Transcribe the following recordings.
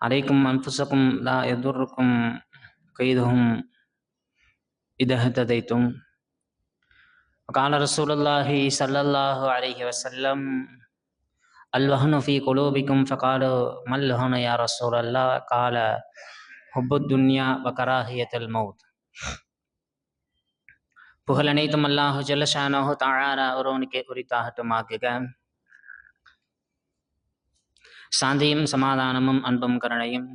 عليكم أنفسكم لا يضركم كيدهم إذا اهتديتم وقال رسول الله صلى الله عليه وسلم الوهن في قلوبكم فقالوا ما الوهن يا رسول الله قال حب الدنيا وكراهية الموت புகழ் அனைத்தும் அல்லாஹு ஜல்லஷானோஹு தாழாரா ஒருவனுக்கு உரித்தாகட்டுமாக்குக சாந்தியும் சமாதானமும் அன்பும் கருணையும்.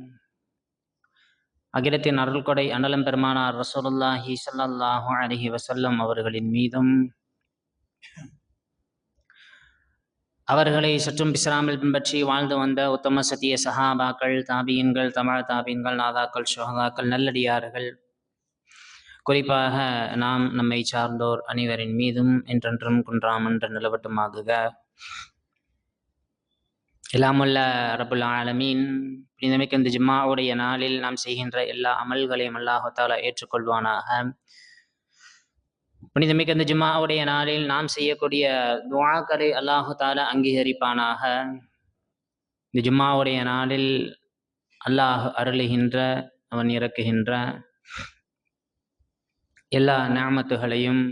அகிலத்தின் அருள்கொடை அனலம் பெருமானார் ரசூலுல்லாஹி சல்லாஹு அலஹி வசல்லம் அவர்களின் மீதும். அவர்களை சற்றும் பிசராமல் பின்பற்றி வாழ்ந்து வந்த உத்தம சத்திய சஹாபாக்கள் தாபியன்கள் தமிழ் தாபியன்கள் நாதாக்கள் சுகதாக்கள் நல்லடியார்கள். குறிப்பாக நாம் நம்மை சார்ந்தோர் அனைவரின் மீதும் என்றென்றும் குன்றாமன்று நிலவட்டுமாகுக. எல்லாமுள்ள ரபுல் ஆலமீன் புனிதமிக்க இந்த ஜிம்மாவுடைய நாளில் நாம் செய்கின்ற எல்லா அமல்களையும் அல்லாஹால ஏற்றுக்கொள்வானாக. புனிதமிக்க இந்த ஜிம்மாவுடைய நாளில் நாம் செய்யக்கூடிய துவாக்களை அல்லாஹு தாலா அங்கீகரிப்பானாக. இந்த ஜிம்மாவுடைய நாளில் அல்லாஹ் அருளுகின்ற அவன் இறக்குகின்ற எல்லா நாமத்துகளையும்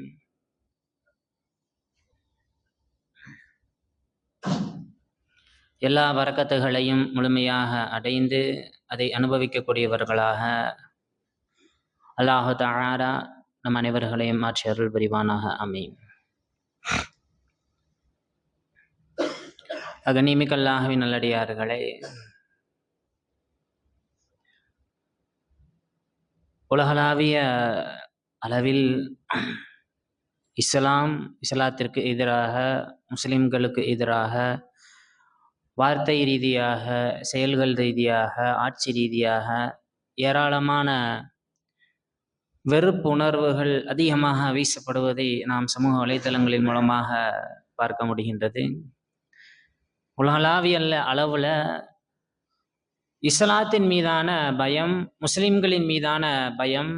எல்லா வரக்கத்துகளையும் முழுமையாக அடைந்து அதை அனுபவிக்கக்கூடியவர்களாக அல்லாஹு தாரா நம் அனைவர்களையும் மாற்றி அருள் புரிவானாக. அமையும் அகனிமிக்கல்லாகவின் நல்லடியார்களே உலகளாவிய அளவில் இஸ்லாம் இஸ்லாத்திற்கு எதிராக முஸ்லிம்களுக்கு எதிராக வார்த்தை ரீதியாக செயல்கள் ரீதியாக ஆட்சி ரீதியாக ஏராளமான வெறுப்பு உணர்வுகள் அதிகமாக வீசப்படுவதை நாம் சமூக வலைதளங்களின் மூலமாக பார்க்க முடிகின்றது. உலகளாவிய அளவில் இஸ்லாத்தின் மீதான பயம் முஸ்லிம்களின் மீதான பயம்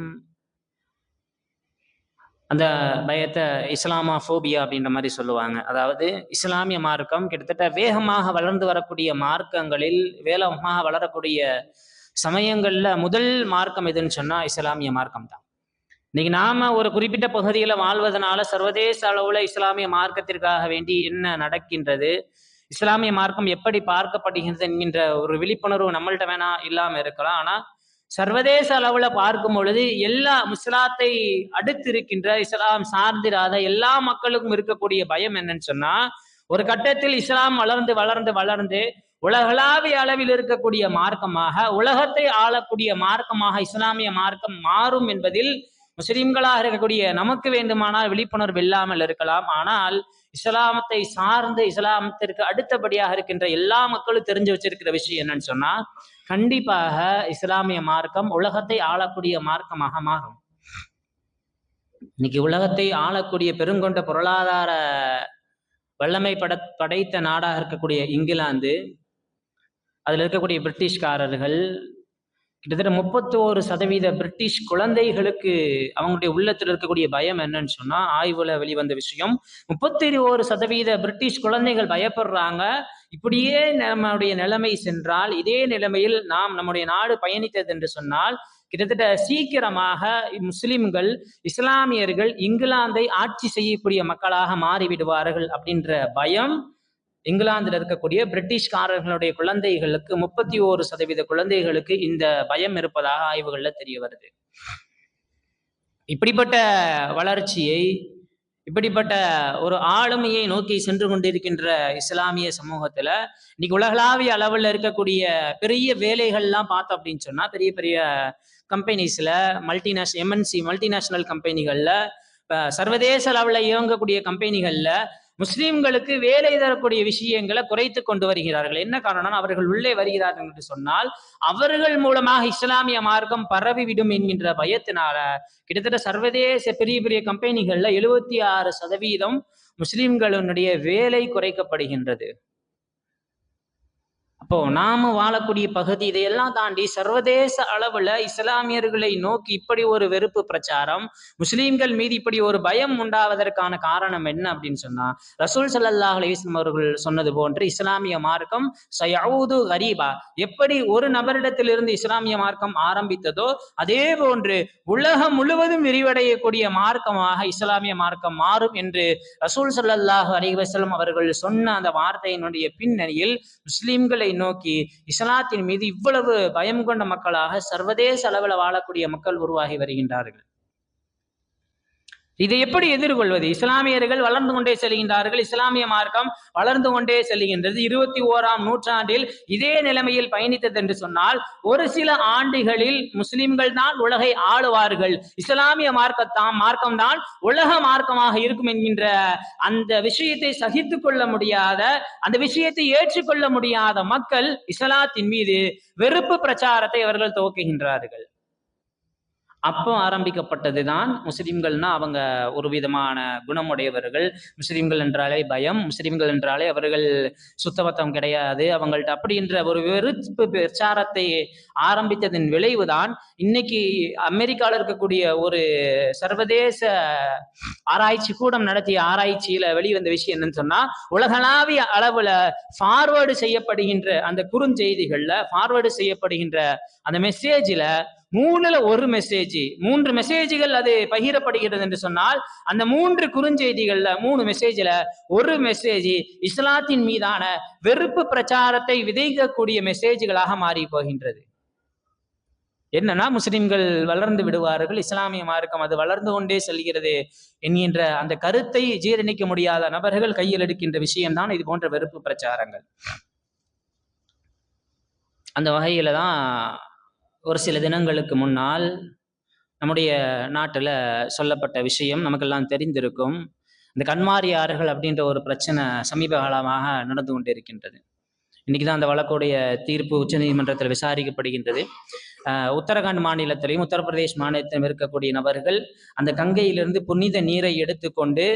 அந்த பயத்தை இஸ்லாமா ஃபோபியா அப்படின்ற மாதிரி சொல்லுவாங்க. அதாவது இஸ்லாமிய மார்க்கம் கிட்டத்தட்ட வேகமாக வளர்ந்து வரக்கூடிய மார்க்கங்களில் வேகமாக வளரக்கூடிய சமயங்கள்ல முதல் மார்க்கம் எதுன்னு சொன்னா இஸ்லாமிய மார்க்கம் தான். இன்னைக்கு நாம ஒரு குறிப்பிட்ட பகுதியில் வாழ்வதனால சர்வதேச அளவுல இஸ்லாமிய மார்க்கத்திற்காக வேண்டி என்ன நடக்கின்றது இஸ்லாமிய மார்க்கம் எப்படி பார்க்கப்படுகிறது என்கின்ற ஒரு விழிப்புணர்வு நம்மள்ட்ட வேணா இல்லாமல் இருக்கலாம். ஆனா சர்வதேச அளவுல பார்க்கும் பொழுது எல்லா முஸ்லாத்தை அடுத்து இருக்கின்ற இஸ்லாம் சார்ந்திராத எல்லா மக்களுக்கும் இருக்கக்கூடிய பயம் என்னன்னு சொன்னா ஒரு கட்டத்தில் இஸ்லாம் வளர்ந்து வளர்ந்து வளர்ந்து உலகளாவிய அளவில் இருக்கக்கூடிய மார்க்கமாக உலகத்தை ஆளக்கூடிய மார்க்கமாக இஸ்லாமிய மார்க்கம் மாறும் என்பதில் முஸ்லிம்களாக இருக்கக்கூடிய நமக்கு வேண்டுமானால் விழிப்புணர்வு இல்லாமல் இருக்கலாம். ஆனால் இஸ்லாமத்தை சார்ந்து இஸ்லாமத்திற்கு அடுத்தபடியாக இருக்கின்ற எல்லா மக்களும் தெரிஞ்சு வச்சிருக்கிற விஷயம் என்னன்னு சொன்னா கண்டிப்பாக இஸ்லாமிய மார்க்கம் உலகத்தை ஆளக்கூடிய மார்க்கமாக மாறும். இன்னைக்கு உலகத்தை ஆளக்கூடிய பெருங்கொண்ட பொருளாதார வல்லமை பட படைத்த நாடாக இருக்கக்கூடிய இங்கிலாந்து அதில் இருக்கக்கூடிய பிரிட்டிஷ்காரர்கள் கிட்டத்தட்ட முப்பத்தோரு சதவீத பிரிட்டிஷ் குழந்தைகளுக்கு அவங்களுடைய உள்ளத்தில் இருக்கக்கூடிய பயம் என்னன்னு சொன்னா ஆய்வுல வெளிவந்த விஷயம். முப்பத்தி ஒரு சதவீத பிரிட்டிஷ் குழந்தைகள் பயப்படுறாங்க. இப்படியே நம்முடைய நிலைமை சென்றால் இதே நிலைமையில் நாம் நம்முடைய நாடு பயணித்தது என்று சொன்னால் கிட்டத்தட்ட சீக்கிரமாக முஸ்லிம்கள் இஸ்லாமியர்கள் இங்கிலாந்தை ஆட்சி செய்யக்கூடிய மக்களாக மாறிவிடுவார்கள் அப்படின்ற பயம் இங்கிலாந்தில் இருக்கக்கூடிய பிரிட்டிஷ்காரர்களுடைய குழந்தைகளுக்கு முப்பத்தி ஓரு சதவீத குழந்தைகளுக்கு இந்த பயம் இருப்பதாக ஆய்வுகள்ல தெரிய வருது. இப்படிப்பட்ட வளர்ச்சியை இப்படிப்பட்ட ஒரு ஆளுமையை நோக்கி சென்று கொண்டிருக்கின்ற இஸ்லாமிய சமூகத்துல இன்னைக்கு உலகளாவிய அளவில் இருக்கக்கூடிய பெரிய வேலைகள்லாம் பார்த்தோம் அப்படின்னு சொன்னா பெரிய பெரிய கம்பெனிஸ்ல மல்டிநேஷ் எம்என்சி மல்டிநேஷனல் கம்பெனிகள்ல சர்வதேச அளவில் இயங்கக்கூடிய கம்பெனிகள்ல முஸ்லிம்களுக்கு வேலை தரக்கூடிய விஷயங்களை குறைத்து கொண்டு வருகிறார்கள். என்ன காரணம் அவர்கள் உள்ளே வருகிறார்கள் என்று சொன்னால் அவர்கள் மூலமாக இஸ்லாமிய மார்க்கம் பரவிவிடும் என்கின்ற பயத்தினால கிட்டத்தட்ட சர்வதேச பெரிய பெரிய கம்பெனிகள்ல எழுபத்தி ஆறு சதவீதம் முஸ்லிம்களுடைய வேலை குறைக்கப்படுகின்றது. இப்போ நாம வாழக்கூடிய பகுதி இதையெல்லாம் தாண்டி சர்வதேச அளவுல இஸ்லாமியர்களை நோக்கி இப்படி ஒரு வெறுப்பு பிரச்சாரம் முஸ்லீம்கள் மீது இப்படி ஒரு பயம் உண்டாவதற்கான காரணம் என்ன அப்படின்னு சொன்னா ரசூல் சல்லாஹ் அலிஸ்லாம் அவர்கள் சொன்னது போன்று இஸ்லாமிய மார்க்கம் சயவுது கரீபா. எப்படி ஒரு நபரிடத்திலிருந்து இஸ்லாமிய மார்க்கம் ஆரம்பித்ததோ அதே போன்று உலகம் முழுவதும் விரிவடையக்கூடிய மார்க்கமாக இஸ்லாமிய மார்க்கம் மாறும் என்று ரசூல் சல்லல்லாஹ் அலி வசலம் அவர்கள் சொன்ன அந்த வார்த்தையினுடைய பின்னணியில் முஸ்லிம்களை நோக்கி நோக்கி இஸ்லாத்தின் மீது இவ்வளவு பயம் கொண்ட மக்களாக சர்வதேச அளவில் வாழக்கூடிய மக்கள் உருவாகி வருகின்றார்கள். இதை எப்படி எதிர்கொள்வது? இஸ்லாமியர்கள் வளர்ந்து கொண்டே செல்கின்றார்கள். இஸ்லாமிய மார்க்கம் வளர்ந்து கொண்டே செல்கின்றது. இருபத்தி ஓராம் நூற்றாண்டில் இதே நிலைமையில் பயணித்தது என்று சொன்னால் ஒரு சில ஆண்டுகளில் முஸ்லிம்கள் தான் உலகை ஆளுவார்கள். இஸ்லாமிய மார்க்கத்தாம் மார்க்கம்தான் உலக மார்க்கமாக இருக்கும் என்கின்ற அந்த விஷயத்தை சகித்து கொள்ள முடியாத அந்த விஷயத்தை ஏற்றுக்கொள்ள முடியாத மக்கள் இஸ்லாத்தின் மீது வெறுப்பு பிரச்சாரத்தை அவர்கள் துவக்குகின்றார்கள். அப்போ ஆரம்பிக்கப்பட்டது தான் முஸ்லிம்கள்னா அவங்க ஒரு விதமான குணமுடையவர்கள். முஸ்லிம்கள் என்றாலே பயம் முஸ்லிம்கள் என்றாலே அவர்கள் சுத்தபத்தம் கிடையாது. அவங்கள்ட்ட அப்படின்ற ஒரு வெறுப்பு பிரச்சாரத்தை ஆரம்பித்ததன் விளைவுதான் இன்னைக்கு அமெரிக்காவில் இருக்கக்கூடிய ஒரு சர்வதேச ஆராய்ச்சி கூடம் நடத்திய ஆராய்ச்சியில வெளிவந்த விஷயம் என்னன்னு சொன்னா உலகளாவிய அளவுல ஃபார்வேர்டு செய்யப்படுகின்ற அந்த குறுஞ்செய்திகள்ல ஃபார்வேர்டு செய்யப்படுகின்ற அந்த மெசேஜில் மூணுல ஒரு மெசேஜ் மூன்று மெசேஜ்கள் அது பகிரப்படுகிறது என்று சொன்னால் அந்த மூன்று குறுஞ்செய்திகள்ல மூணு மெசேஜ்ல ஒரு மெசேஜ் இஸ்லாத்தின் மீதான வெறுப்பு பிரச்சாரத்தை விதைக்கக்கூடிய மெசேஜ்களாக மாறி போகின்றது. என்னன்னா முஸ்லிம்கள் வளர்ந்து விடுவார்கள் இஸ்லாமிய மார்க்கம் அது வளர்ந்து கொண்டே செல்கிறது என்கின்ற அந்த கருத்தை ஜீரணிக்க முடியாத நபர்கள் கையில் எடுக்கின்ற விஷயம்தான் இது போன்ற வெறுப்பு பிரச்சாரங்கள். அந்த வகையில தான் ஒரு சில தினங்களுக்கு முன்னால் நம்முடைய நாட்டில் சொல்லப்பட்ட விஷயம் நமக்கெல்லாம் தெரிந்திருக்கும். இந்த கண்மாரியார்கள் அப்படின்ற ஒரு பிரச்சனை சமீப காலமாக நடந்து கொண்டிருக்கின்றது. இன்னைக்கு தான் அந்த வழக்குடைய தீர்ப்பு உச்சநீதிமன்றத்தில் விசாரிக்கப்படுகின்றது. உத்தரகாண்ட் மாநிலத்திலையும் உத்தரப்பிரதேஷ் மாநிலத்திலும் இருக்கக்கூடிய நபர்கள் அந்த கங்கையிலிருந்து புனித நீரை எடுத்துக்கொண்டு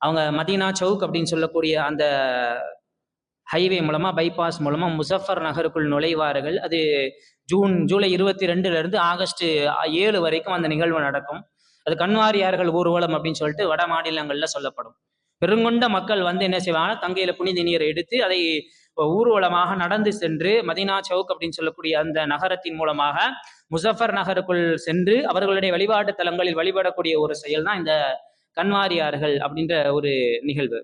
அவங்க மதீனா சவுக் அப்படின்னு சொல்லக்கூடிய அந்த ஹைவே மூலமா பைபாஸ் மூலமா முசஃபர் நகருக்குள் நுழைவார்கள். அது ஜூன் ஜூலை இருபத்தி ரெண்டுல இருந்து ஆகஸ்ட் ஏழு வரைக்கும் அந்த நிகழ்வு நடக்கும். அது கண்வாரியார்கள் ஊர்வலம் அப்படின்னு சொல்லிட்டு வட மாநிலங்கள்ல சொல்லப்படும். பெருங்கொண்ட மக்கள் வந்து என்ன செய்வாங்க தங்கையில புனித நீரை எடுத்து அதை ஊர்வலமாக நடந்து சென்று மதினா சவுக் அப்படின்னு சொல்லக்கூடிய அந்த நகரத்தின் மூலமாக முசஃபர் நகருக்குள் சென்று அவர்களுடைய வழிபாட்டு தலங்களில் வழிபடக்கூடிய ஒரு செயல் தான் இந்த கண்வாரியார்கள் அப்படின்ற ஒரு நிகழ்வு.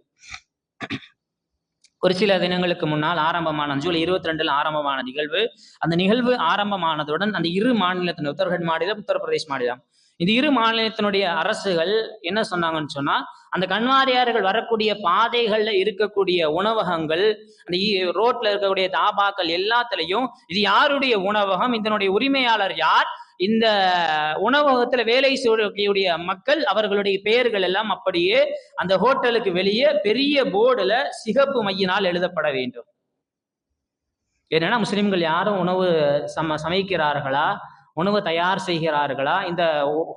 ஒரு சில தினங்களுக்கு முன்னால் ஆரம்பமான ஜூலை இருபத்தி ரெண்டில் ஆரம்பமான நிகழ்வு. அந்த நிகழ்வு ஆரம்பமானதுடன் அந்த இரு மாநிலத்தின் உத்தரகண்ட் மாநிலம் உத்தரப்பிரதேஷ் மாநிலம். இந்த இரு மாநிலத்தினுடைய அரசுகள் என்ன சொன்னாங்கன்னு சொன்னா அந்த கண்வாரியார்கள் வரக்கூடிய பாதைகள்ல இருக்கக்கூடிய உணவகங்கள் அந்த ரோட்ல இருக்கக்கூடிய தாபாக்கள் எல்லாத்துலயும் இது யாருடைய உணவகம்? இதனுடைய உரிமையாளர் யார்? இந்த உணவகத்துல வேலை செய்யக்கூடிய மக்கள் அவர்களுடைய பெயர்கள் எல்லாம் அப்படியே அந்த ஹோட்டலுக்கு வெளியே பெரிய போர்டுல சிகப்பு மையினால் எழுதப்பட வேண்டும். என்னன்னா முஸ்லிம்கள் யாரும் உணவு சம சமைக்கிறார்களா? உணவு தயார் செய்கிறார்களா? இந்த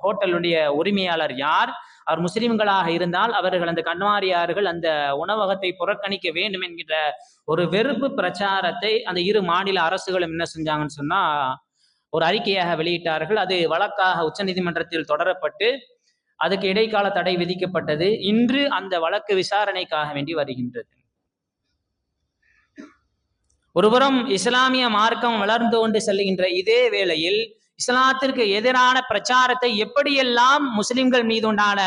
ஹோட்டலுடைய உரிமையாளர் யார்? அவர் முஸ்லிம்களாக இருந்தால் அவர்கள் அந்த கண்வாரியார்கள் அந்த உணவகத்தை புறக்கணிக்க வேண்டும் என்கிற ஒரு வெறுப்பு பிரச்சாரத்தை அந்த இரு மாநில அரசுகளும் என்ன செஞ்சாங்கன்னு சொன்னா ஒரு அறிக்கையாக வெளியிட்டார்கள். அது வழக்காக உச்சநீதிமன்றத்தில் தொடரப்பட்டு அதுக்கு இடைக்கால தடை விதிக்கப்பட்டது. இன்று அந்த வழக்கு விசாரணைக்காக வேண்டி வருகின்றது. ஒருபுறம் இஸ்லாமிய மார்க்கம் வளர்ந்து கொண்டு செல்கின்ற இதே வேளையில் இஸ்லாத்திற்கு எதிரான பிரச்சாரத்தை எப்படியெல்லாம் முஸ்லிம்கள் மீது உண்டான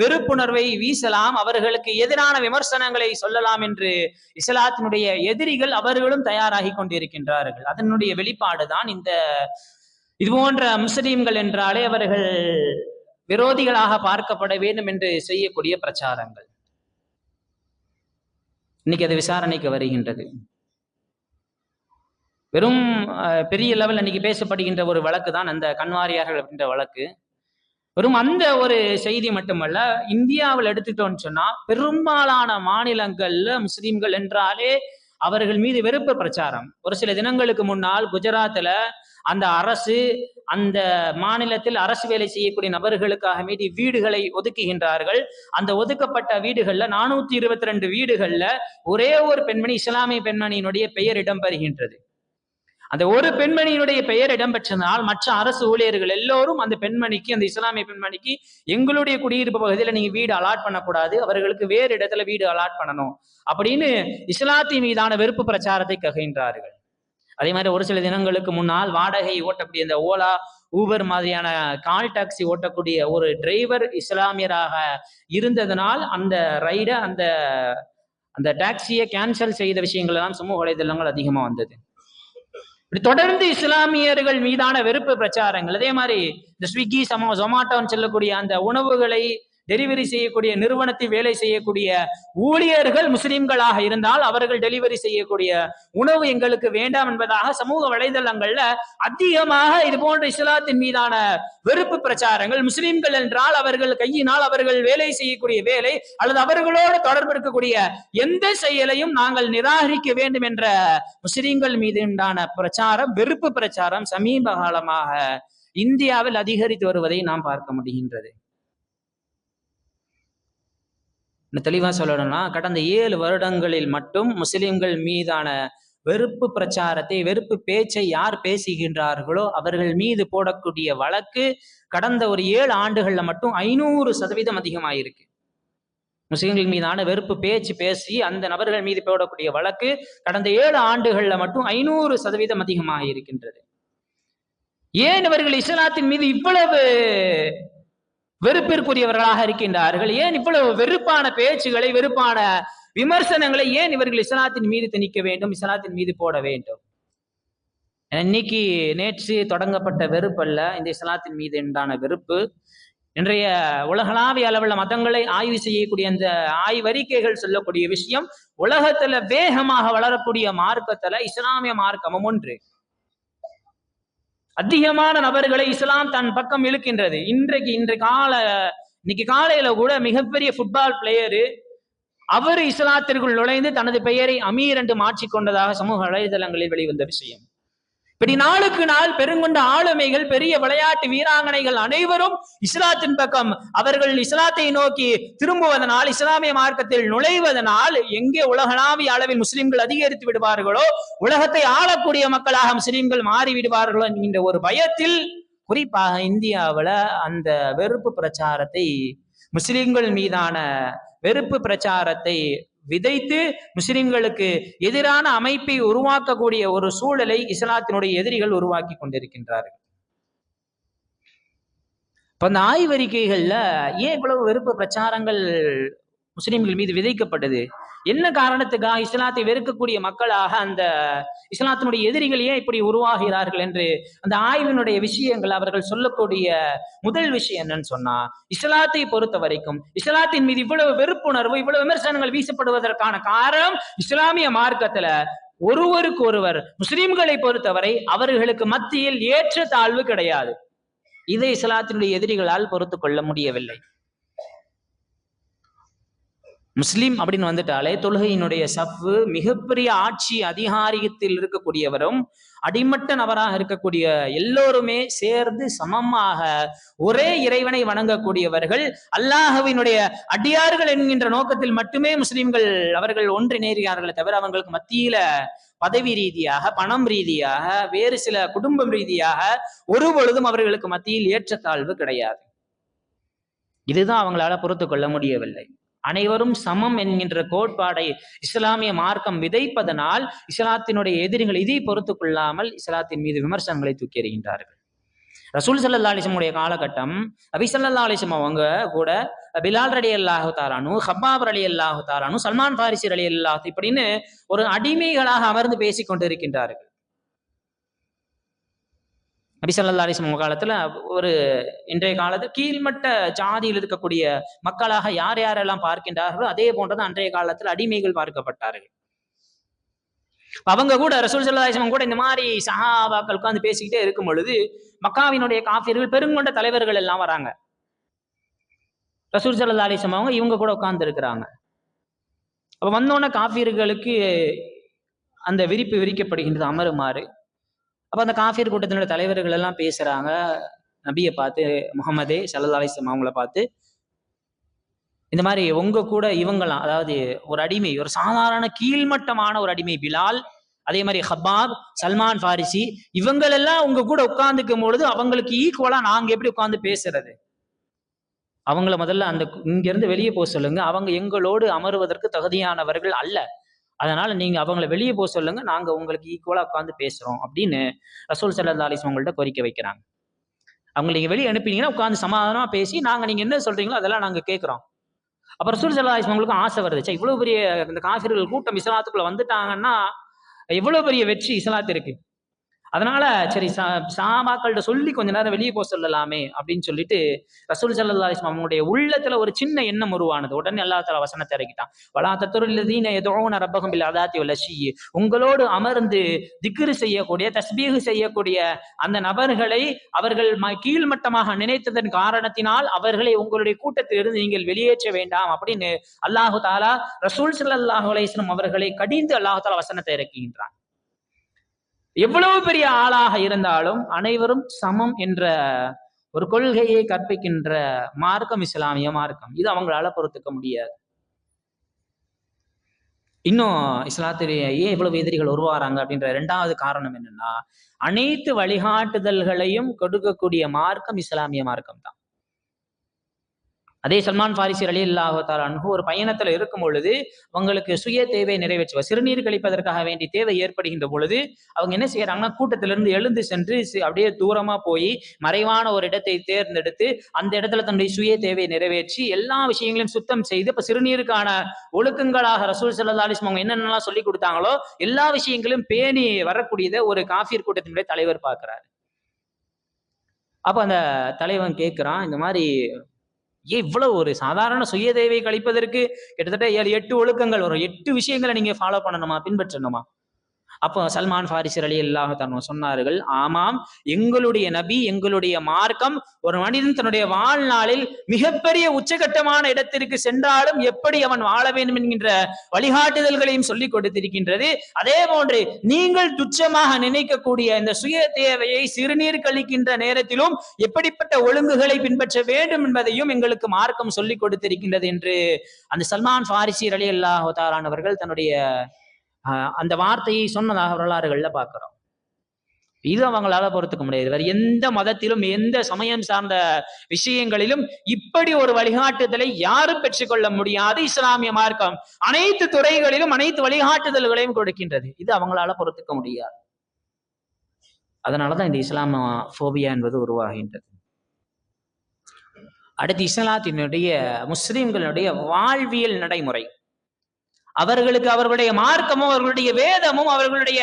வெறுப்புணர்வை வீசலாம் அவர்களுக்கு எதிரான விமர்சனங்களை சொல்லலாம் என்று இஸ்லாத்தினுடைய எதிரிகள் அவர்களும் தயாராகி கொண்டிருக்கின்றார்கள். அதனுடைய வெளிப்பாடுதான் இந்த இது போன்ற முஸ்லீம்கள் என்றாலே அவர்கள் விரோதிகளாக பார்க்கப்பட வேண்டும் என்று செய்யக்கூடிய பிரச்சாரங்கள். இன்னைக்கு அது விசாரணைக்கு வருகின்றது. வெறும் பெரிய லெவல் அன்னைக்கு பேசப்படுகின்ற ஒரு வழக்கு தான் அந்த கண்வாரியார்கள் அப்படின்ற வழக்கு. வெறும் அந்த ஒரு செய்தி மட்டுமல்ல இந்தியாவில் எடுத்துட்டோம்னு சொன்னா பெரும்பாலான மாநிலங்கள்ல முஸ்லீம்கள் என்றாலே அவர்கள் மீது வெறுப்பு பிரச்சாரம். ஒரு சில தினங்களுக்கு முன்னால் குஜராத்தில் அந்த அரசு அந்த மாநிலத்தில் அரசு வேலை செய்யக்கூடிய நபர்களுக்காக மீதி வீடுகளை ஒதுக்குகின்றார்கள். அந்த ஒதுக்கப்பட்ட வீடுகள்ல நானூத்தி இருபத்தி ரெண்டு வீடுகள்ல ஒரே ஒரு பெண்மணி இஸ்லாமிய பெண்மணியினுடைய பெயர் இடம்பெறுகின்றது அந்த ஒரு பெண்மணியினுடைய பெயர் இடம்பெற்றதால் மற்ற அரசு ஊழியர்கள் எல்லோரும் அந்த பெண்மணிக்கு அந்த இஸ்லாமிய பெண்மணிக்கு எங்களுடைய குடியிருப்பு பகுதியில் நீங்க வீடு அலாட் பண்ணக்கூடாது அவர்களுக்கு வேறு இடத்துல வீடு அலாட் பண்ணணும் அப்படின்னு இஸ்லாத்தின் மீதான வெறுப்பு பிரச்சாரத்தை ககைகின்றார்கள் அதே மாதிரி ஒரு சில தினங்களுக்கு முன்னால் வாடகை ஓட்டக்கூடிய இந்த ஓலா ஊபர் மாதிரியான கால் டாக்ஸி ஓட்டக்கூடிய ஒரு டிரைவர் இஸ்லாமியராக இருந்ததனால் அந்த ரைடை அந்த அந்த டாக்ஸியை கேன்சல் செய்த விஷயங்கள் எல்லாம் சமூக வலைதளங்கள் அதிகமாக வந்தது. இப்படி தொடர்ந்து இஸ்லாமியர்கள் மீதான வெறுப்பு பிரச்சாரங்கள் அதே மாதிரி இந்த ஸ்விக்கி சமோ ஜொமாட்டோன்னு சொல்லக்கூடிய அந்த உணவுகளை டெலிவரி செய்யக்கூடிய நிறுவனத்தில் வேலை செய்யக்கூடிய ஊழியர்கள் முஸ்லிம்களாக இருந்தால் அவர்கள் டெலிவரி செய்யக்கூடிய உணவு எங்களுக்கு வேண்டாம் என்பதாக சமூக வலைதளங்கள்ல அதிகமாக இது போன்ற இஸ்லாத்தின் மீதான வெறுப்பு பிரச்சாரங்கள் முஸ்லிம்கள் என்றால் அவர்கள் கையினால் அவர்கள் வேலை செய்யக்கூடிய வேலை அல்லது அவர்களோடு தொடர்பு இருக்கக்கூடிய எந்த செயலையும் நாங்கள் நிராகரிக்க வேண்டும் என்ற முஸ்லிம்கள் மீது உண்டான பிரச்சாரம் வெறுப்பு பிரச்சாரம் சமீப காலமாக இந்தியாவில் அதிகரித்து வருவதை நாம் பார்க்க முடிகின்றது. இன்னும் தெளிவா சொல்லணும்னா கடந்த ஏழு வருடங்களில் மட்டும் முஸ்லிம்கள் மீதான வெறுப்பு பிரச்சாரத்தை வெறுப்பு பேச்சை யார் பேசுகின்றார்களோ அவர்கள் மீது போடக்கூடிய வழக்கு கடந்த ஒரு ஏழு ஆண்டுகள்ல மட்டும் ஐநூறு சதவீதம் அதிகமாயிருக்கு. முஸ்லிம்கள் மீதான வெறுப்பு பேச்சு பேசி அந்த நபர்கள் மீது போடக்கூடிய வழக்கு கடந்த ஏழு ஆண்டுகள்ல மட்டும் ஐநூறு சதவீதம் அதிகமாக இருக்கின்றது ஏன் இவர்கள் இஸ்லாத்தின் மீது இவ்வளவு வெறுப்பிற்குரியவர்களாக இருக்கின்றார்கள். ஏன் இவ்வளவு வெறுப்பான பேச்சுகளை வெறுப்பான விமர்சனங்களை ஏன் இவர்கள் இஸ்லாத்தின் மீது திணிக்க வேண்டும் இஸ்லாத்தின் மீது போட வேண்டும்? இன்னைக்கு நேற்று தொடங்கப்பட்ட வெறுப்பல்ல இந்த இஸ்லாத்தின் மீது உண்டான வெறுப்பு. இன்றைய உலகளாவிய அளவில் மதங்களை ஆய்வு செய்யக்கூடிய அந்த ஆய்வறிக்கைகள் சொல்லக்கூடிய விஷயம் உலகத்துல வேகமாக வளரக்கூடிய மார்க்கத்துல இஸ்லாமிய மார்க்கமும் ஒன்று. அதிகமான நபர்களை இஸ்லாம் தன் பக்கம் இழுக்கின்றது. இன்றைக்கு இன்றைய கால இன்னைக்கு காலையில கூட மிகப்பெரிய ஃபுட்பால் பிளேயரு அவர் இஸ்லாத்திற்குள் நுழைந்து தனது பெயரை அமீர் என்று மாற்றிக்கொண்டதாக சமூக வலைதளங்களில் வெளிவந்த விஷயம். இப்படி நாளுக்கு நாள் பெருங்கொண்ட ஆளுமைகள் பெரிய விளையாட்டு வீராங்கனைகள் அனைவரும் இஸ்லாத்தின் பக்கம் அவர்கள் இஸ்லாத்தை நோக்கி திரும்புவதனால் இஸ்லாமிய மார்க்கத்தில் நுழைவதனால் எங்கே உலகளாவிய அளவில் முஸ்லிம்கள் அதிகரித்து விடுவார்களோ உலகத்தை ஆளக்கூடிய மக்களாக முஸ்லிம்கள் மாறிவிடுவார்களோ என்கின்ற ஒரு பயத்தில் குறிப்பாக இந்தியாவுல அந்த வெறுப்பு பிரச்சாரத்தை முஸ்லிம்கள் மீதான வெறுப்பு பிரச்சாரத்தை விதைத்து முஸ்லிம்களுக்கு எதிரான அமைப்பை உருவாக்கக்கூடிய ஒரு சூழலை இஸ்லாத்தினுடைய எதிரிகள் உருவாக்கி கொண்டிருக்கின்றார்கள். இப்ப அந்த ஆய்வறிக்கைகள்ல ஏன் இவ்வளவு வெறுப்பு பிரச்சாரங்கள் முஸ்லிம்கள் மீது விதைக்கப்பட்டது? என்ன காரணத்துக்காக இஸ்லாத்தை வெறுக்கக்கூடிய மக்களாக அந்த இஸ்லாத்தினுடைய எதிரிகளையே இப்படி உருவாகிறார்கள் என்று அந்த ஆய்வினுடைய விஷயங்கள் அவர்கள் சொல்லக்கூடிய முதல் விஷயம் என்னன்னு சொன்னா இஸ்லாத்தை பொறுத்த வரைக்கும் இஸ்லாத்தின் மீது இவ்வளவு வெறுப்புணர்வு இவ்வளவு விமர்சனங்கள் வீசப்படுவதற்கான காரணம் இஸ்லாமிய மார்க்கத்துல ஒருவருக்கு ஒருவர் முஸ்லிம்களை பொறுத்தவரை அவர்களுக்கு மத்தியில் ஏற்ற தாழ்வு கிடையாது. இதை இஸ்லாத்தினுடைய எதிரிகளால் பொறுத்து கொள்ள முடியவில்லை. முஸ்லிம் அப்படின்னு வந்துட்டாலே தொழுகையினுடைய சஃப்பு மிகப்பெரிய ஆட்சி அதிகாரியத்தில் இருக்கக்கூடியவரும் அடிமட்ட நபராக இருக்கக்கூடிய எல்லோருமே சேர்ந்து சமமாக ஒரே இறைவனை வணங்கக்கூடியவர்கள் அல்லாஹவினுடைய அடியார்கள் என்கின்ற நோக்கத்தில் மட்டுமே முஸ்லிம்கள் அவர்கள் ஒன்றிணைகிறார்களே தவிர அவங்களுக்கு மத்தியில பதவி ரீதியாக பணம் ரீதியாக வேறு சில குடும்பம் ரீதியாக ஒரு பொழுதும் அவர்களுக்கு மத்தியில் ஏற்றத்தாழ்வு கிடையாது. இதுதான் அவங்களால பொறுத்து கொள்ள முடியவில்லை. அனைவரும் சமம் என்கின்ற கோட்பாடை இஸ்லாமிய மார்க்கம் விதைப்பதனால் இஸ்லாத்தினுடைய எதிரிகள் இதை பொறுத்து கொள்ளாமல் இஸ்லாத்தின் மீது விமர்சனங்களை தூக்கி எறிகின்றார்கள். ரசூல் சல்லா அலிசமுடைய காலகட்டம் அபிசல்லா அலிசம் அவங்க கூட பிலால் ரலி அல்லாஹு தாரானு ஹப்பாப் அலி அல்லாஹு தாரானு சல்மான் பாரிசி அலி அல்லாஹ் இப்படின்னு ஒரு அடிமைகளாக அமர்ந்து பேசிக் கொண்டிருக்கின்றார்கள். நபிசல்லா அலிஸ்லம் காலத்துல ஒரு இன்றைய காலத்தில் கீழ்மட்ட ஜாதியில் இருக்கக்கூடிய மக்களாக யார் யாரெல்லாம் பார்க்கின்றார்களோ அதே போன்றது அன்றைய காலத்தில் அடிமைகள் பார்க்கப்பட்டார்கள். அவங்க கூட ரசூல் சல்லா கூட இந்த மாதிரி சஹாபாக்கள் உட்காந்து பேசிக்கிட்டே இருக்கும் பொழுது மக்காவினுடைய காஃபியர்கள் பெருங்கொண்ட தலைவர்கள் எல்லாம் வராங்க. ரசூல் சல்லா அலிஸ்லம் அவங்க இவங்க கூட உட்கார்ந்து இருக்கிறாங்க. அப்ப வந்தோடனே காஃபியர்களுக்கு அந்த விரிப்பு விரிக்கப்படுகின்றது அமருமாறு. அப்ப அந்த காஃபியர் கூட்டத்தினுடைய தலைவர்கள் எல்லாம் பேசுறாங்க. நபியை பார்த்து முகமதே சல்லா அலிஸ்லாம் அவங்கள பார்த்து இந்த மாதிரி உங்க கூட இவங்கலாம் அதாவது ஒரு அடிமை ஒரு சாதாரண கீழ்மட்டமான ஒரு அடிமை பிலால் அதே மாதிரி ஹபாப் சல்மான் ஃபாரிசி இவங்களெல்லாம் உங்க கூட உட்கார்ந்துக்கும் பொழுது அவங்களுக்கு ஈக்குவலா நாங்க எப்படி உட்கார்ந்து பேசுறது? அவங்கள முதல்ல அந்த இங்க இருந்து வெளியே போக சொல்லுங்க. அவங்க எங்களோடு அமருவதற்கு தகுதியானவர்கள் அல்ல. அதனால நீங்க அவங்கள வெளியே போக சொல்லுங்க. நாங்க உங்களுக்கு ஈக்குவலா உட்காந்து பேசுறோம் அப்படின்னு ரசூல் சல்லா அலிஸ் உங்கள்ட்ட கோரிக்கை வைக்கிறாங்க. அவங்க நீங்க வெளியே அனுப்பினீங்கன்னா உட்காந்து சமாதானமா பேசி நாங்க நீங்க என்ன சொல்றீங்களோ அதெல்லாம் நாங்க கேட்குறோம். அப்ப ரசூல் சல்லா அலிஸ் உங்களுக்கு ஆசை வருது. சே இவ்வளவு பெரிய இந்த காசிர்கள் கூட்டம் இஸ்லாத்துக்குள்ள வந்துட்டாங்கன்னா எவ்வளவு பெரிய வெற்றி இஸ்லாத்திற்கு. அதனால சரி சா சாபாக்கள்கிட்ட சொல்லி கொஞ்ச நேரம் வெளியே போக சொல்லலாமே அப்படின்னு சொல்லிட்டு ரசூல் சல்லா அலிஸ்லாம் அவங்களுடைய உள்ளத்துல ஒரு சின்ன எண்ணம் உருவானது. உடனே அல்லா தலா வசனத்தை இறக்கிட்டான். வலா தத்துருல்லதீன எதோன ரப்பகம் பில் அதாத்தி வல்லஷி உங்களோடு அமர்ந்து திக்ரு செய்யக்கூடிய தஸ்பீகு செய்யக்கூடிய அந்த நபர்களை அவர்கள் ம- கீழ்மட்டமாக நினைத்ததன் காரணத்தினால் அவர்களை உங்களுடைய கூட்டத்திலிருந்து நீங்கள் வெளியேற்ற வேண்டாம் அப்படின்னு அல்லாஹு தாலா ரசூல் ஸல்லல்லாஹு அலைஹி அவர்களை கடிந்து அல்லாஹு தாலா வசனத்தை இறக்குகின்றான். எவ்வளவு பெரிய ஆளாக இருந்தாலும் அனைவரும் சமம் என்ற ஒரு கொள்கையை கற்பிக்கின்ற மார்க்கம் இஸ்லாமிய மார்க்கம். இது அவங்களால பொறுத்துக்க முடியாது. இன்னும் இஸ்லாத்திலேயே ஏன் இவ்வளவு எதிரிகள் உருவாகிறாங்க அப்படின்ற இரண்டாவது காரணம் என்னன்னா அனைத்து வழிகாட்டுதல்களையும் கொடுக்கக்கூடிய மார்க்கம் இஸ்லாமிய மார்க்கம் தான் அதே சல்மான் பாரிசி அலி அல்லாஹால அன்ஹு ஒரு பயணத்துல இருக்கும் பொழுது அவங்களுக்கு சுய தேவை நிறைவேற்றுவார். சிறுநீர் கழிப்பதற்காக வேண்டி தேவை ஏற்படுகின்ற பொழுது அவங்க என்ன செய்யறாங்கன்னா கூட்டத்திலிருந்து எழுந்து சென்று அப்படியே தூரமா போய் மறைவான ஒரு இடத்தை தேர்ந்தெடுத்து அந்த இடத்துல தன்னுடைய சுய தேவையை நிறைவேற்றி எல்லா விஷயங்களையும் சுத்தம் செய்து இப்ப சிறுநீருக்கான ஒழுக்கங்களாக ரசூல் சல்லா அலிஸ்லாம் அவங்க என்னென்னலாம் சொல்லி கொடுத்தாங்களோ எல்லா விஷயங்களும் பேணி வரக்கூடியதை ஒரு காஃபியர் கூட்டத்தினுடைய தலைவர் பார்க்கிறாரு. அப்ப அந்த தலைவன் கேட்கிறான் இந்த மாதிரி ஏன் இவ்வளவு ஒரு சாதாரண சுய தேவை கழிப்பதற்கு கிட்டத்தட்ட ஏழு எட்டு ஒழுக்கங்கள் வரும். எட்டு விஷயங்களை நீங்க ஃபாலோ பண்ணணுமா? பின்பற்றணுமா? அப்போ சல்மான் ஃபாரிசர் அலி அல்லாஹ் சொன்னார்கள் ஆமாம் எங்களுடைய நபி எங்களுடைய மார்க்கம் ஒரு மனிதன் தன்னுடைய வாழ்நாளில் மிகப்பெரிய உச்சகட்டமான இடத்திற்கு சென்றாலும் எப்படி அவன் வாழ வேண்டும் என்கின்ற வழிகாட்டுதல்களையும் சொல்லிக் கொடுத்திருக்கின்றது. அதே போன்று நீங்கள் துச்சமாக நினைக்கக்கூடிய இந்த சுய தேவையை சிறுநீர் கழிக்கின்ற நேரத்திலும் எப்படிப்பட்ட ஒழுங்குகளை பின்பற்ற வேண்டும் என்பதையும் எங்களுக்கு மார்க்கம் சொல்லிக் கொடுத்திருக்கின்றது என்று அந்த சல்மான் ஃபாரிசி அலி அல்லாஹாலானவர்கள் தன்னுடைய அந்த வார்த்தையை சொன்னதாக வரலாறுகள்ல பார்க்குறோம் இது அவங்களால பொறுத்துக்க முடியாது. வேற எந்த மதத்திலும் எந்த சமயம் சார்ந்த விஷயங்களிலும் இப்படி ஒரு வழிகாட்டுதலை யாரும் பெற்றுக்கொள்ள முடியாது. இஸ்லாமிய மார்க்கம் அனைத்து துறைகளிலும் அனைத்து வழிகாட்டுதல்களையும் கொடுக்கின்றது. இது அவங்களால பொறுத்துக்க முடியாது. அதனாலதான் இந்த இஸ்லாம ஃபோபியா என்பது உருவாகின்றது. அடுத்து இஸ்லாத்தினுடைய முஸ்லிம்களுடைய வாழ்வியல் நடைமுறை. அவர்களுக்கு அவர்களுடைய மார்க்கமும் அவர்களுடைய வேதமும் அவர்களுடைய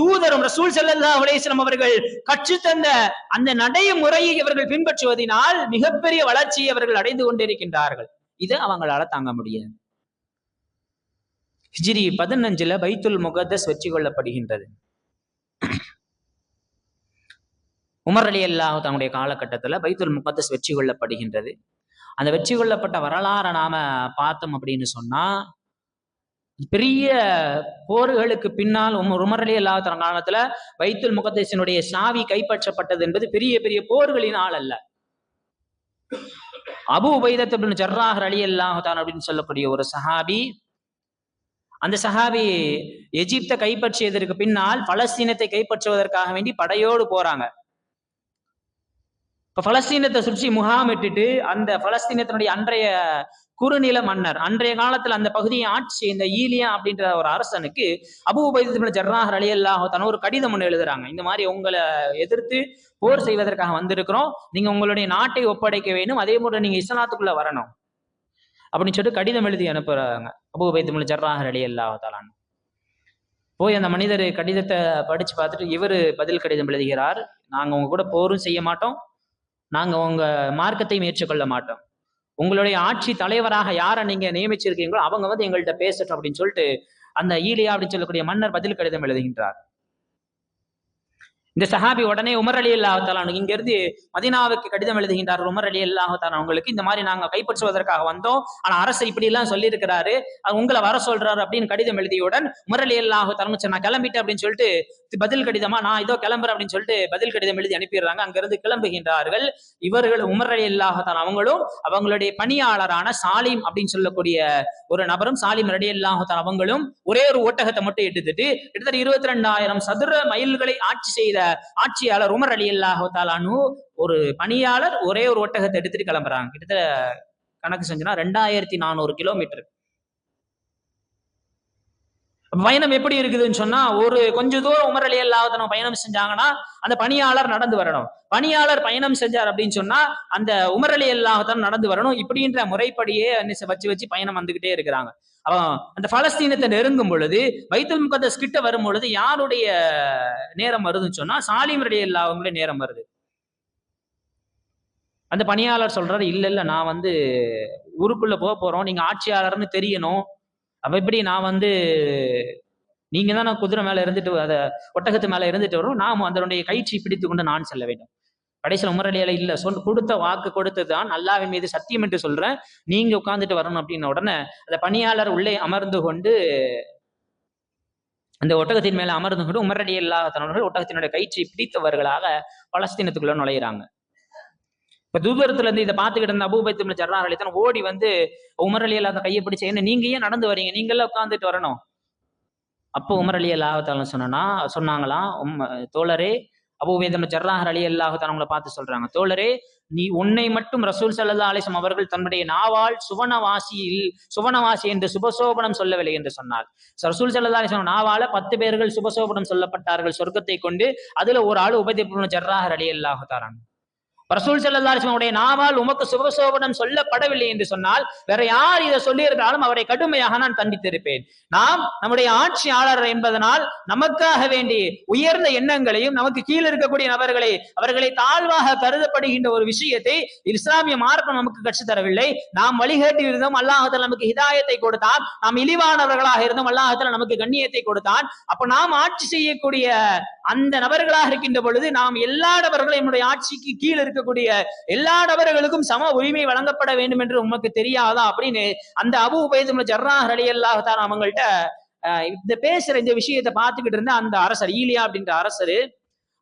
தூதரும் ரசூல் செல்லல்லா அலேஸ்லம் அவர்கள் கற்றுத்தந்த அந்த நடைமுறையை அவர்கள் பின்பற்றுவதனால் மிகப்பெரிய வளர்ச்சியை அவர்கள் அடைந்து கொண்டிருக்கின்றார்கள். இது அவங்களால தாங்க முடியாது. ஹிஜிரி பதினஞ்சுல பைத்துல் முகத்தஸ் வெற்றி கொள்ளப்படுகின்றது. உமர் அலி அல்லாஹ் தங்களுடைய காலகட்டத்துல பைத்துல் முகத்தஸ் வெற்றி கொள்ளப்படுகின்றது. அந்த வெற்றி கொள்ளப்பட்ட வரலாறை நாம பார்த்தோம் அப்படின்னு சொன்னா பெரிய போர்களுக்கு பின்னால் உமர் உமர் அலி அல்லாஹ் காலத்துல வைத்துல் முகத்தேசனுடைய சாவி கைப்பற்றப்பட்டது என்பது பெரிய பெரிய போர்களின் ஆள் அல்ல. அபு உபைதத் இப்னு ஜர்ராஹ் அலி அல்லாஹான் அப்படின்னு சொல்லக்கூடிய ஒரு சஹாபி அந்த சஹாபி எஜிப்தை கைப்பற்றியதற்கு பின்னால் பலஸ்தீனத்தை கைப்பற்றுவதற்காக வேண்டி படையோடு போறாங்க. இப்ப பலஸ்தீனத்தை சுற்றி முகாமிட்டுட்டு அந்த பலஸ்தீனத்தினுடைய அன்றைய குறுநில மன்னர். அன்றைய காலத்துல அந்த பகுதியை ஆட்சி செய்த ஈலியா அப்படின்ற ஒரு அரசனுக்கு அபு உபைத் ஜர்ராஹ் அலி அல்லாஹ் ஒரு கடிதம் ஒன்று எழுதுறாங்க. இந்த மாதிரி உங்களை எதிர்த்து போர் செய்வதற்காக வந்திருக்கிறோம். நீங்க உங்களுடைய நாட்டை ஒப்படைக்க வேண்டும். அதே போல நீங்க இஸ்லாத்துக்குள்ள வரணும். அப்படின்னு சொல்லிட்டு கடிதம் எழுதி அனுப்புறாங்க. அபு உபைத் ஜர்ராஹ் அலி தாலான் போய் அந்த மனிதர் கடிதத்தை படிச்சு பார்த்துட்டு இவர் பதில் கடிதம் எழுதுகிறார். நாங்கள் உங்க கூட போரும் செய்ய மாட்டோம். நாங்கள் உங்க மார்க்கத்தையும் ஏற்றுக்கொள்ள மாட்டோம். உங்களுடைய ஆட்சி தலைவராக யாரை நீங்க நியமிச்சிருக்கீங்களோ அவங்க வந்து எங்கள்கிட்ட பேசட்டும் அப்படின்னு சொல்லிட்டு அந்த ஈலியா அப்படின்னு சொல்லக்கூடிய மன்னர் பதில் கடிதம் எழுதுகின்றார். இந்த சஹாபி உடனே உமர் அலி அல்லாஹால இங்கிருந்து மதினாவுக்கு கடிதம் எழுதுகின்றார். உமர் அலி அல்லாஹால அவங்களுக்கு இந்த மாதிரி நாங்க கைப்பற்றுவதற்காக வந்தோம். ஆனா அரசு இப்படி எல்லாம் சொல்லி இருக்கிறாரு உங்களை வர சொல்றாரு அப்படின்னு கடிதம் எழுதியவுடன் உமர் அலி அல்லாஹு தலைமைச்சு நான் கிளம்பிட்டேன் அப்படின்னு சொல்லிட்டு பதில் கடிதமா? நான் இதோ கிளம்புறேன் அப்படின்னு சொல்லிட்டு பதில் கடிதம் எழுதி அனுப்பிடுறாங்க. அங்கிருந்து கிளம்புகின்றார்கள். இவர்கள் உமர் அலி அல்லாஹால அவங்களும் அவங்களுடைய பணியாளரான சாலிம் அப்படின்னு சொல்லக்கூடிய ஒரு நபரும் சாலிம் ரடி அல்லாஹால அவங்களும் ஒரே ஒரு ஓட்டகத்தை மட்டும் எடுத்துட்டு கிட்டத்தட்ட இருபத்தி ரெண்டாயிரம் சதுர மைல்களை ஆட்சி செய்த ஆட்சியாளர் உமர் அலி அல்லாஹாலானு ஒரு பணியாளர் ஒரே ஒரு ஒட்டகத்தை எடுத்துட்டு கிளம்புறாங்க. கிட்டத்தட்ட கணக்கு செஞ்சோன்னா ரெண்டாயிரத்தி நானூறு கிலோமீட்டர். பயணம் எப்படி இருக்குதுன்னு சொன்னா ஒரு கொஞ்ச தூரம் உமர் அலி பயணம் செஞ்சாங்கன்னா அந்த பணியாளர் நடந்து வரணும். பணியாளர் பயணம் செஞ்சார் அப்படின்னு சொன்னா அந்த உமர் அலி நடந்து வரணும். இப்படின்ற முறைப்படியே வச்சு வச்சு பயணம் வந்துகிட்டே இருக்கிறாங்க. அந்த பலஸ்தீனத்தை நெருங்கும் பொழுது வைத்தல் முகத்தஸ் கிட்ட வரும் பொழுது யாருடைய நேரம் வருதுன்னு சொன்னா சாலிம் ரடி அவங்களே நேரம் வருது. அந்த பணியாளர் சொல்றாரு இல்ல இல்ல நான் வந்து ஊருக்குள்ள போக போறோம். நீங்க ஆட்சியாளர்னு தெரியணும். அப்ப எப்படி நான் வந்து நீங்க தான் நான் குதிரை மேல இருந்துட்டு அத ஒட்டகத்து மேல இருந்துட்டு வரும். நாம் அதனுடைய கயிற்சி பிடித்து கொண்டு நான் செல்ல வேண்டும். கடைசியில் உமரடியால இல்ல சொல் கொடுத்த வாக்கு கொடுத்ததுதான் அல்லாவின் மீது சத்தியம் என்று சொல்றேன். நீங்க உட்கார்ந்துட்டு வரணும் அப்படின்ன உடனே அந்த பணியாளர் உள்ளே அமர்ந்து கொண்டு அந்த ஒட்டகத்தின் மேல அமர்ந்து கொண்டு உமரடி இல்லாதவர்கள் ஒட்டகத்தினுடைய கயிற்சி பிடித்தவர்களாக பலஸ்தீனத்துக்குள்ள நுழையிறாங்க. இப்ப தூதரத்துல இருந்து இதை பார்த்துக்கிட்டு இருந்த அபூபைத்து ஜர்ரா அலித்தான் ஓடி வந்து உமர் அலி அல்லாத கையை பிடிச்ச என்ன நீங்க ஏன் நடந்து வரீங்க? நீங்க எல்லாம் உட்காந்துட்டு வரணும். அப்போ உமர் அலி சொன்னனா சொன்னா சொன்னாங்களாம் தோழரே அபூபேதம் ஜர்ராஹர் அலி அல்லாஹான் அவங்கள பார்த்து சொல்றாங்க தோழரே நீ உன்னை மட்டும் ரசூல் சல்லா அலிசம் அவர்கள் தன்னுடைய நாவால் சுவனவாசியில் சுவனவாசி என்று சுபசோபனம் சொல்லவில்லை என்று சொன்னார். ரசூல் சல்லா அலிசம் நாவால பத்து பேர்கள் சுபசோபனம் சொல்லப்பட்டார்கள் சொர்க்கத்தை கொண்டு அதுல ஒரு ஆள் உபதி ஜர்ராஹர் அலி அல்லாஹாரான் ரசூல் செல்லல்லாஸ்மனுடைய நாவால் உமக்கு சுபசோபனம் சொல்லப்படவில்லை என்று சொன்னால் வேற யார் இதை சொல்லியிருந்தாலும் அவரை கடுமையாக நான் தண்டித்திருப்பேன். நாம் நம்முடைய ஆட்சியாளர் என்பதனால் நமக்காக வேண்டி உயர்ந்த எண்ணங்களையும் நமக்கு கீழே இருக்கக்கூடிய நபர்களை அவர்களை தாழ்வாக கருதப்படுகின்ற ஒரு விஷயத்தை இஸ்லாமிய மார்க்கம் நமக்கு கட்சி தரவில்லை. நாம் வழிகேட்டி இருந்தோம் அல்லாஹத்தில் நமக்கு ஹிதாயத்தை கொடுத்தான். நாம் இழிவானவர்களாக இருந்தோம் அல்லாஹத்தில் நமக்கு கண்ணியத்தை கொடுத்தான். அப்ப நாம் ஆட்சி செய்யக்கூடிய அந்த நபர்களாக இருக்கின்ற பொழுது நாம் எல்லா நபர்களும் என்னுடைய ஆட்சிக்கு கீழே இருக்கக்கூடிய எல்லா நபர்களுக்கும் சம உரிமை வழங்கப்பட வேண்டும் என்று உமக்கு தெரியாதா? அப்படின்னு அந்த அபு உபயதும் ஜர்ராஹ் அலி அல்லாஹான் அவங்கள்ட்ட இந்த பேசுற இந்த விஷயத்தை பார்த்துக்கிட்டு இருந்த அந்த அரசர் ஈலியா அப்படின்ற அரசர்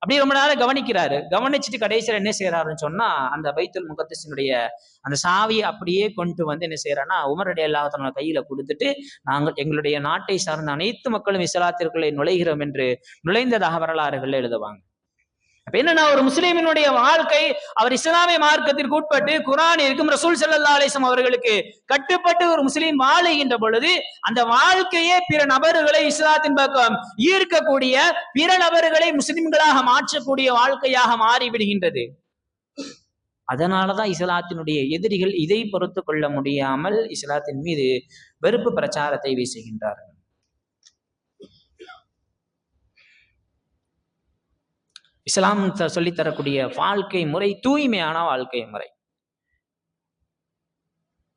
அப்படியே ரொம்ப நேரம் கவனிக்கிறாரு. கவனிச்சுட்டு கடைசியில் என்ன செய்யறாருன்னு சொன்னா அந்த பைத்துல் முகத்தசினுடைய அந்த சாவியை அப்படியே கொண்டு வந்து என்ன செய்யறான்னா உமரடி அல்லாஹத்தனோட கையில கொடுத்துட்டு நாங்கள் எங்களுடைய நாட்டை சார்ந்த அனைத்து மக்களும் இஸ்லாத்திற்குள்ளே நுழைகிறோம் என்று நுழைந்ததாக வரலாறுகள் எழுதுவாங்க. என்னன்னா ஒரு முஸ்லீமினுடைய வாழ்க்கை அவர் இஸ்லாமிய மார்க்கத்திற்கு உட்பட்டு குரான் இருக்கும் ரசூல் செல்லல்லா அலிசம் அவர்களுக்கு கட்டுப்பட்டு ஒரு முஸ்லீம் வாழுகின்ற பொழுது அந்த வாழ்க்கையே பிற நபர்களை இஸ்லாத்தின் பக்கம் ஈர்க்கக்கூடிய பிற நபர்களை முஸ்லிம்களாக மாற்றக்கூடிய வாழ்க்கையாக மாறிவிடுகின்றது. அதனாலதான் இஸ்லாத்தினுடைய எதிரிகள் இதை பொறுத்து கொள்ள முடியாமல் இஸ்லாத்தின் மீது வெறுப்பு பிரச்சாரத்தை வீசுகின்றார்கள். இஸ்லாம் சொல்லித்தரக்கூடிய வாழ்க்கை முறை தூய்மையான வாழ்க்கை முறை.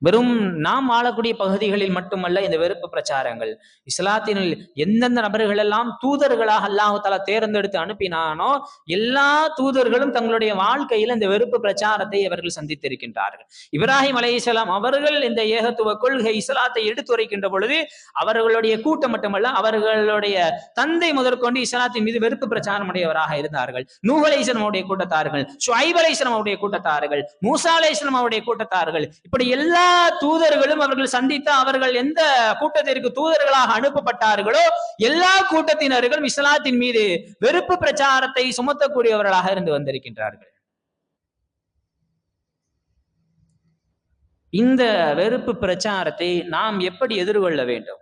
வெறும் நாம் வாழக்கூடிய பகுதிகளில் மட்டுமல்ல இந்த வெறுப்பு பிரச்சாரங்கள். இஸ்லாத்தினில் எந்தெந்த நபர்கள் எல்லாம் தூதர்களாக அல்லாஹால தேர்ந்தெடுத்து அனுப்பினானோ எல்லா தூதர்களும் தங்களுடைய வாழ்க்கையில் இந்த வெறுப்பு பிரச்சாரத்தை அவர்கள் சந்தித்திருக்கின்றார்கள். இப்ராஹிம் அலை இஸ்லாம் அவர்கள் இந்த ஏகத்துவ கொள்கை இஸ்லாத்தை எடுத்துரைக்கின்ற பொழுது அவர்களுடைய கூட்டம் மட்டுமல்ல அவர்களுடைய தந்தை முதற்கொண்டு இஸ்லாத்தின் மீது வெறுப்பு பிரச்சாரம் உடையவராக இருந்தார்கள். நூஹ் அலைஸ்லாம் அவருடைய கூட்டத்தார்கள் ஷுஐப் அலைஸ்லாம் அவருடைய கூட்டத்தார்கள் மூசா அவருடைய கூட்டத்தார்கள் இப்படி எல்லா தூதர்களும் அவர்கள் சந்தித்த அவர்கள் எந்த கூட்டத்திற்கு தூதர்களாக அனுப்பப்பட்டார்களோ எல்லா கூட்டத்தினர்களும் இஸ்லாத்தின் மீது வெறுப்பு பிரச்சாரத்தை சுமத்தக்கூடியவர்களாக இருந்து வந்திருக்கின்றார்கள். இந்த வெறுப்பு பிரச்சாரத்தை நாம் எப்படி எதிர்கொள்ள வேண்டும்?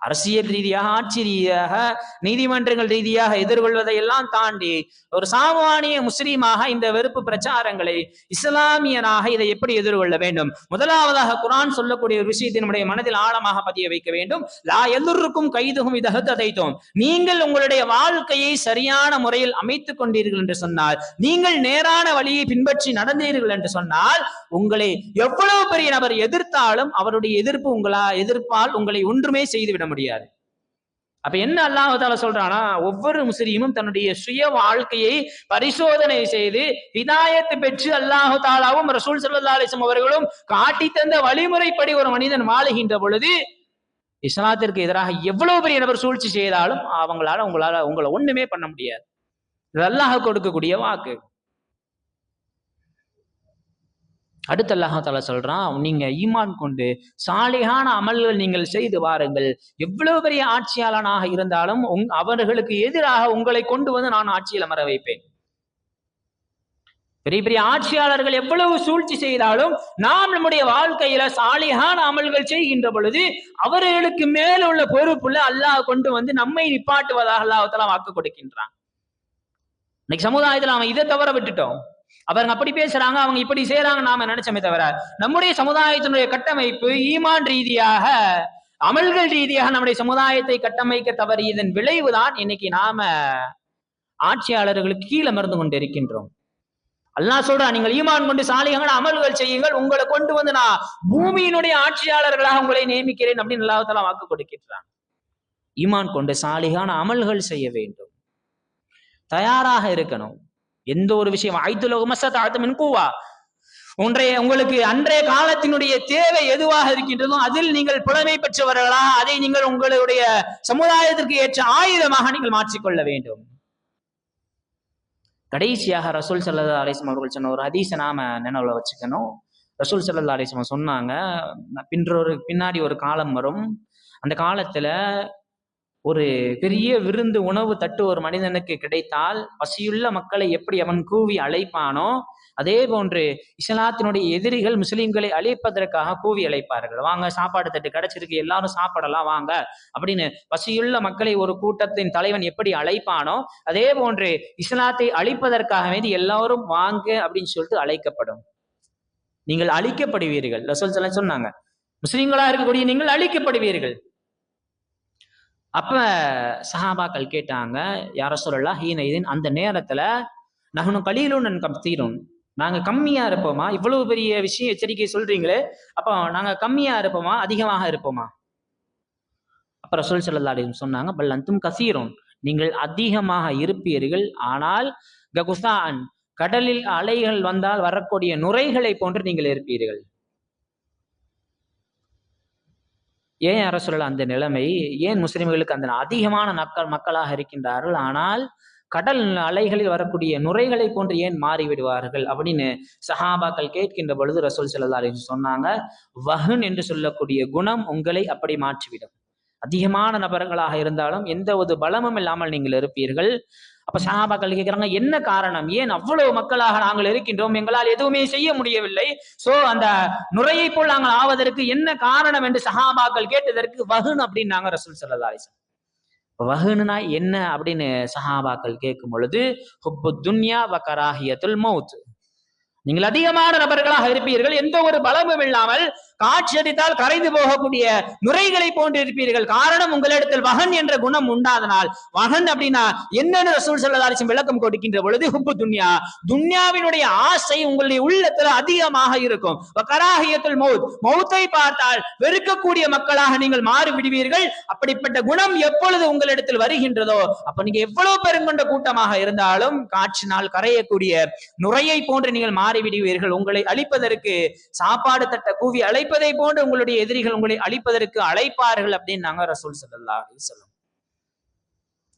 அரசியல் ரீதியாக ஆட்சி ரீதியாக நீதிமன்றங்கள் ரீதியாக எதிர்கொள்வதை எல்லாம் தாண்டி ஒரு சாமானிய முஸ்லீமாக இந்த வெறுப்பு பிரச்சாரங்களை இஸ்லாமியனாக இதை எப்படி எதிர்கொள்ள வேண்டும்? முதலாவதாக குரான் சொல்லக்கூடிய ஒரு விஷயத்தை நம்முடைய மனதில் ஆழமாக பதிய வைக்க வேண்டும். லா எல்லோருக்கும் கைதுகும் இதகத்தைத்தோம் நீங்கள் உங்களுடைய வாழ்க்கையை சரியான முறையில் அமைத்துக் கொண்டீர்கள் என்று சொன்னால் நீங்கள் நேரான வழியை பின்பற்றி நடந்தீர்கள் என்று சொன்னால் உங்களை எவ்வளவு பெரிய நபர் எதிர்த்தாலும் அவருடைய எதிர்ப்பு உங்களா எதிர்ப்பால் உங்களை ஒன்றுமே செய்துவிட முடியாது. அப்ப என்ன அல்லாஹால சொல்றானா ஒவ்வொரு முஸ்லீமும் தன்னுடைய சுய வாழ்க்கையை பரிசோதனை செய்து விதாயத்தை பெற்று அல்லாஹு தாலாவும் ரசூல் சல்லா அலிஸ்லம் அவர்களும் காட்டி தந்த வழிமுறைப்படி ஒரு மனிதன் வாழுகின்ற பொழுது இஸ்லாத்திற்கு எதிராக எவ்வளவு பெரிய நபர் சூழ்ச்சி செய்தாலும் அவங்களால உங்களால உங்களை ஒண்ணுமே பண்ண முடியாது. இது அல்லாஹ் கொடுக்கக்கூடிய வாக்கு. அடுத்த அல்லாஹால சொல்றான் நீங்க ஈமான் கொண்டு சாலிகான அமல்கள் நீங்கள் செய்து வாருங்கள். எவ்வளவு பெரிய ஆட்சியாளனாக இருந்தாலும் உங் அவர்களுக்கு எதிராக உங்களை கொண்டு வந்து நான் ஆட்சியில் அமர வைப்பேன். பெரிய பெரிய ஆட்சியாளர்கள் எவ்வளவு சூழ்ச்சி செய்தாலும் நாம் நம்முடைய வாழ்க்கையில சாலிகான அமல்கள் செய்கின்ற பொழுது அவர்களுக்கு மேல உள்ள பொறுப்புல அல்லாஹ் கொண்டு வந்து நம்மை நிப்பாட்டுவதாக அல்லாஹால வாக்கு கொடுக்கின்றான். இன்னைக்கு சமுதாயத்துல அவன் இதை தவற விட்டுட்டோம். அவங்க அப்படி பேசுறாங்க அவங்க இப்படி செய்யறாங்க நாம நினைச்சோமே தவிர நம்முடைய சமுதாயத்தினுடைய கட்டமைப்பு ஈமான் ரீதியாக அமல்கள் ரீதியாக நம்முடைய சமுதாயத்தை கட்டமைக்க தவறியதன் விளைவுதான் இன்னைக்கு நாம ஆட்சியாளர்களுக்கு கீழே மருந்து கொண்டு இருக்கின்றோம். அல்லாஹ் சொல்றா நீங்கள் ஈமான் கொண்டு சாலிகமான அமல்கள் செய்யுங்கள் உங்களை கொண்டு வந்து நான் பூமியினுடைய ஆட்சியாளர்களாக உங்களை நியமிக்கிறேன் அப்படின்னு அல்லாஹால வாக்கு கொடுக்கின்றான். ஈமான் கொண்டு சாலிகான அமல்கள் செய்ய வேண்டும். தயாராக இருக்கணும். எந்த ஒரு விஷயம். ஆய்த்துலகமசத்தாழ்த்தமின் கூவா. ஒன்றைய உங்களுக்கு அன்றைய காலத்தினுடைய தேவை எதுவாக இருக்கின்றதோ அதில் நீங்கள் புலமை பெற்றவர்களா அதை நீங்கள் உங்களுடைய சமுதாயத்திற்கு ஏற்ற ஆயுதமாக நீங்கள் மாற்றிக்கொள்ள வேண்டும். கடைசியாக ரசூல் சல்லா அலிஸ்லாம் அவர்கள் சொன்ன ஒரு அதிச நாம நினைவுல வச்சுக்கணும். ரசூல் சல்லா அலிஸ்லாம் சொன்னாங்க பின்றொரு பின்னாடி ஒரு காலம் வரும். அந்த காலத்துல ஒரு பெரிய விருந்து உணவு தட்டு ஒரு மனிதனுக்கு கிடைத்தால் பசியுள்ள மக்களை எப்படி அவன் கூவி அழைப்பானோ அதே போன்று இஸ்லாத்தினுடைய எதிரிகள் முஸ்லீம்களை அழைப்பதற்காக கூவி அழைப்பார்கள். வாங்க சாப்பாடு தட்டு கிடைச்சிருக்கு எல்லாரும் சாப்பிடலாம் வாங்க அப்படின்னு பசியுள்ள மக்களை ஒரு கூட்டத்தின் தலைவன் எப்படி அழைப்பானோ அதே போன்று இஸ்லாத்தை அழிப்பதற்காக வேண்டி எல்லாரும் வாங்க அப்படின்னு சொல்லிட்டு அழைக்கப்படும். நீங்கள் அழிக்கப்படுவீர்கள். ரசோல் சொன்னாங்க. முஸ்லீம்களா இருக்கக்கூடிய நீங்கள் அழிக்கப்படுவீர்கள். அப்ப சஹாபாக்கள் கேட்டாங்க யார சொல்லலாம் ஹீன இதன் அந்த நேரத்துல நகனும் கலியிலும் நன் கம்தீரும் நாங்க கம்மியா இருப்போமா? இவ்வளவு பெரிய விஷயம் எச்சரிக்கை சொல்றீங்களே அப்போ நாங்க கம்மியா இருப்போமா? அதிகமாக இருப்போமா? அப்புறம் சொல் சொல்லலாடையும் சொன்னாங்க பல் அந்தும் கசீரும். நீங்கள் அதிகமாக இருப்பீர்கள் ஆனால் ககுசான் கடலில் அலைகள் வந்தால் வரக்கூடிய நுரைகளை போன்று நீங்கள் இருப்பீர்கள். ஏன் யார சொல்லலாம் அந்த நிலைமை? ஏன் முஸ்லிம்களுக்கு அந்த அதிகமான மக்கள் மக்களாக இருக்கின்றார்கள்? ஆனால் கடல் அலைகளில் வரக்கூடிய நுரைகளை போன்று ஏன் மாறிவிடுவார்கள் அப்படின்னு சஹாபாக்கள் கேட்கின்ற பொழுது ரசூல் சல்லா சொன்னாங்க வஹன் என்று சொல்லக்கூடிய குணம் உங்களை அப்படி மாற்றிவிடும். அதிகமான நபர்களாக இருந்தாலும் எந்த ஒரு பலமும் இல்லாமல் நீங்கள் இருப்பீர்கள். அப்ப சஹாபாக்கள் கேட்கிறாங்க என்ன காரணம்? ஏன் அவ்வளவு மக்களாக நாங்கள் இருக்கின்றோம்? எங்களால் எதுவுமே செய்ய முடியவில்லை. சோ அந்த நுரையை போல் நாங்கள் ஆவதற்கு என்ன காரணம் என்று சஹாபாக்கள் கேட்டதற்கு வகுன் அப்படின்னு நாங்க ரசூல் சல்லா அலிசன் வகுனா என்ன அப்படின்னு சஹாபாக்கள் கேட்கும் பொழுது ஹுப்பு துன்யா வக்கராஹியத்துல் மவுத் நீங்கள் அதிகமான நபர்களாக இருப்பீர்கள் எந்த ஒரு பலமும் இல்லாமல் காட்சியடித்தால் கரைந்து போகக்கூடிய நுரைகளை போன்று இருப்பீர்கள் காரணம் உங்களிடத்தில் வகன் என்ற குணம் உண்டாதனால். வகன் அப்படின்னா என்னென்ன ரசூல் செல்லதாரிசம் விளக்கம் கொடுக்கின்ற பொழுது ஹுப்பு துன்யா. துன்யாவினுடைய ஆசை உங்களுடைய உள்ளத்துல அதிகமாக இருக்கும். கராகியத்தில் மௌத். மௌத்தை பார்த்தால் வெறுக்கக்கூடிய மக்களாக நீங்கள் மாறி விடுவீர்கள் அப்படிப்பட்ட குணம் எப்பொழுது உங்களிடத்தில் வருகின்றதோ அப்ப நீங்க எவ்வளவு பெருங்கொண்ட கூட்டமாக இருந்தாலும் காற்றினால் கரையக்கூடிய நுரையை போன்று நீங்கள் மாறிவிடுவீர்கள். உங்களை அழிப்பதற்கு சாப்பாடு தட்ட கூவி அழைப்பதை போன்று உங்களுடைய எதிரிகள் உங்களை அழிப்பதற்கு அழைப்பார்கள் அப்படின்னு நாங்க ரசூல் சல்லா சொல்லும்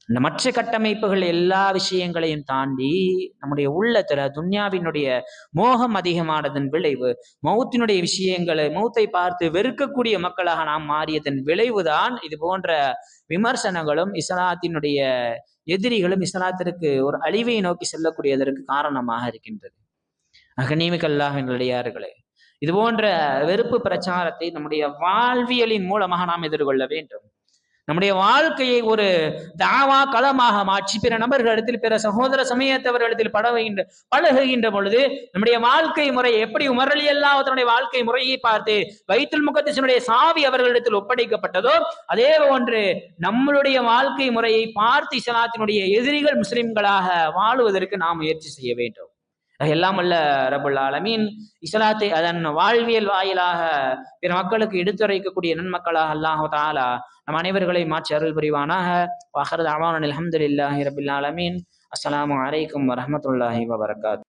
இந்த மற்ற கட்டமைப்புகள் எல்லா விஷயங்களையும் தாண்டி நம்முடைய உள்ளத்துல துன்யாவினுடைய மோகம் அதிகமானதன் விளைவு மௌத்தினுடைய விஷயங்களை மௌத்தை பார்த்து வெறுக்கக்கூடிய மக்களாக நாம் மாறியதன் விளைவுதான் இது போன்ற விமர்சனங்களும் இஸ்லாத்தினுடைய எதிரிகளும் இஸ்லாத்திற்கு ஒரு அழிவை நோக்கி செல்லக்கூடியதற்கு காரணமாக இருக்கின்றது. அகநீமிகல்லாக நிலையார்களே இது போன்ற வெறுப்பு பிரச்சாரத்தை நம்முடைய வாழ்வியலின் மூலமாக நாம் எதிர்கொள்ள வேண்டும். நம்முடைய வாழ்க்கையை ஒரு தாவா களமாக மாற்றி பிற நபர்களிடத்தில் பிற சகோதர சமயத்தவர்களிடத்தில் படவுகின்ற பழகுகின்ற பொழுது நம்முடைய வாழ்க்கை முறை எப்படி உமரலி அல்லாஹனுடைய வாழ்க்கை முறையை பார்த்து வைத்துல் முகத்தினுடைய சாவி அவர்களிடத்தில் ஒப்படைக்கப்பட்டதோ அதே போன்று நம்மளுடைய வாழ்க்கை முறையை பார்த்து இஸ்லாத்தினுடைய எதிரிகள் முஸ்லிம்களாக வாழுவதற்கு நாம் முயற்சி செய்ய வேண்டும். எல்லாம் அல்ல ரபுல் ஆலமீன். இஸ்லாத்தை அதன் வாழ்வியல் வாயிலாக பிற மக்களுக்கு எடுத்துரைக்கக்கூடிய நன்மக்களாக அல்லாஹு தாலா நம் அனைவர்களை மாற்றி அருள் புரிவானாக. வாஹரத் அமான் அலமதுல்லாஹி ரபுல் ஆலமீன். அஸ்லாம் வலைக்கம் வரமத்துல்லாஹி வபர்காத்.